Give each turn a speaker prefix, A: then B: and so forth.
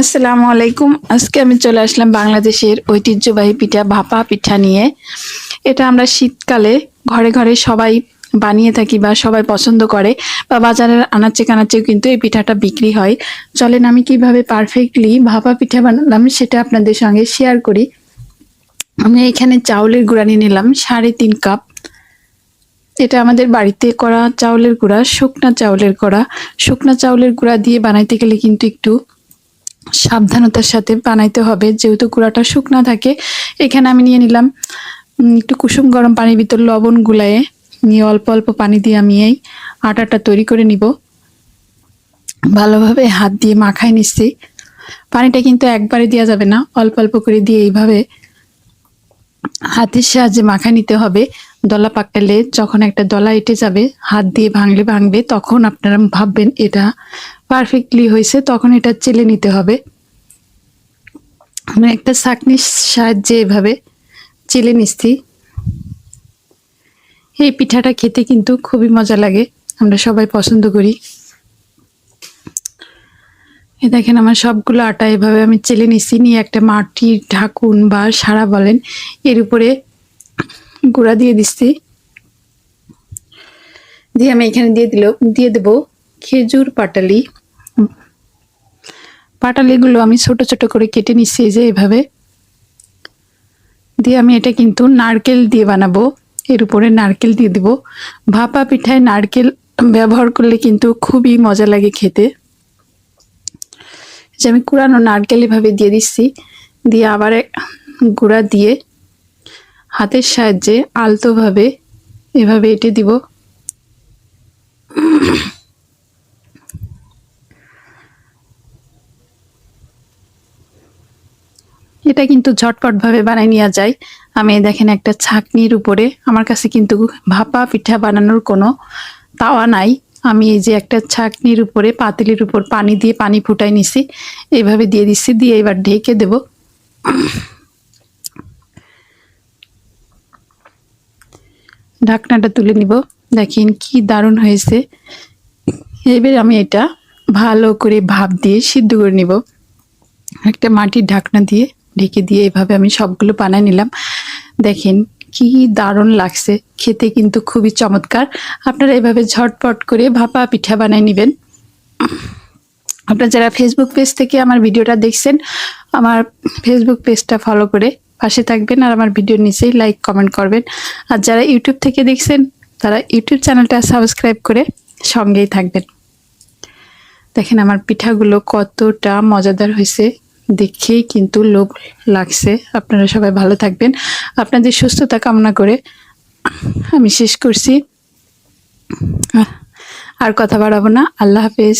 A: আসসালামু আলাইকুম। আজকে আমি চলে আসলাম বাংলাদেশের ঐতিহ্যবাহী পিঠা, ভাপা পিঠা নিয়ে। এটা আমরা শীতকালে ঘরে ঘরে সবাই বানিয়ে থাকি বা সবাই পছন্দ করে বা বাজারের আনাচে কানাচেও কিন্তু এই পিঠাটা বিক্রি হয়। চলেন আমি কীভাবে পারফেক্টলি ভাপা পিঠা বানালাম সেটা আপনাদের সঙ্গে শেয়ার করি। আমি এখানে চাউলের গুঁড়া নিয়ে নিলাম সাড়ে তিন কাপ। এটা আমাদের বাড়িতে করা চাউলের গুঁড়া, শুকনা চাউলের গুঁড়া শুকনা চাউলের গুঁড়া দিয়ে বানাইতে গেলে কিন্তু একটু সাবধানতার সাথে বানাইতে হবে। যেহেতু গুঁড়াটা শুকনা থাকে, এখানে আমি নিয়ে নিলাম একটু কুসুম গরম পানির ভিতর লবণ গুলায়ে নিয়ে অল্প অল্প পানি দিয়ে আমি এই আটাটা তৈরি করে নিব। ভালোভাবে হাত দিয়ে মাখায় নিচ্ছি। পানিটা কিন্তু একবারে দেওয়া যাবে না, অল্প অল্প করে দিয়ে এইভাবে হাতের সাহায্যে মাখা নিতে হবে। দলা পাকালে যখন একটা দলা এঁটে যাবে, হাত দিয়ে ভাঙলে ভাঙবে, তখন আপনারা ভাববেন এটা পারফেক্টলি হয়েছে, তখন এটা চেলে নিতে হবে। আমি একটা ছাঁকনির সাহায্যে এভাবে চেলে নিচ্ছি। এই পিঠাটা খেতে কিন্তু খুবই মজা লাগে, আমরা সবাই পছন্দ করি। এ দেখেন আমার সবগুলো আটা এভাবে আমি চেলে নিচ্ছি, নিয়ে একটা মাটির ঢাকুন বা সারা বলেন, এর উপরে গুঁড়া দিয়ে দিচ্ছি। দিয়ে আমি এখানে দিয়ে দিল, দিয়ে দেব খেজুর পাটালি। পাটালিগুলো আমি ছোট ছোট করে কেটে নিচ্ছি এই যে এভাবে দিয়ে আমি এটা কিন্তু নারকেল দিয়ে বানাবো। এর উপরে নারকেল দিয়ে দিব। ভাপা পিঠায় নারকেল ব্যবহার করলে কিন্তু খুবই মজা লাগে খেতে। যে আমি কুড়ানো নারকেল এভাবে দিয়ে দিচ্ছি। দিয়ে আবার গুঁড়া দিয়ে হাতের সাহায্যে আলতোভাবে এভাবে এটে দিব। এটা কিন্তু ঝটপটভাবে বানাই নেওয়া যায়। আমি দেখেন একটা ছাকনির উপরে, আমার কাছে কিন্তু ভাপা পিঠা বানানোর কোনো তাওয়া নাই। আমি এই যে একটা ছাকনির উপরে, পাতিলির উপর পানি দিয়ে পানি ফুটাই নিছি, এইভাবে দিয়ে দিচ্ছি দিয়ে এবার ঢেকে দেব। ঢাকনাটা তুলে নিব। দেখেন কি দারুণ হয়েছে। এবার আমি এটা ভালো করে ভাপ দিয়ে সিদ্ধ করে নিব। একটা মাটির ঢাকনা দিয়ে। ঢেকে দিয়ে এভাবে আমি সবগুলো বানাই নিলাম। দেখেন কি দারুণ লাগছে। খেতে কিন্তু খুবই চমৎকার। আপনারা এভাবে ঝটপট করে ভাপা পিঠা বানাই নেবেন। আপনারা যারা ফেসবুক পেজ থেকে আমার ভিডিওটা দেখছেন, আমার ফেসবুক পেজটা ফলো করে পাশে থাকবেন আর আমার ভিডিওর নিচেই লাইক কমেন্ট করবেন। আর যারা ইউটিউব থেকে দেখছেন, তারা ইউটিউব চ্যানেলটা সাবস্ক্রাইব করে সঙ্গেই থাকবেন। দেখেন আমার পিঠাগুলো কতটা মজাদার হয়েছে। দেখেই কিন্তু লোভ লাগছে। আপনারা সবাই ভালো থাকবেন। আপনাদের সুস্থতা কামনা করে আমি শেষ করছি। আর কথা বাড়াবো না। আল্লাহ হাফেজ।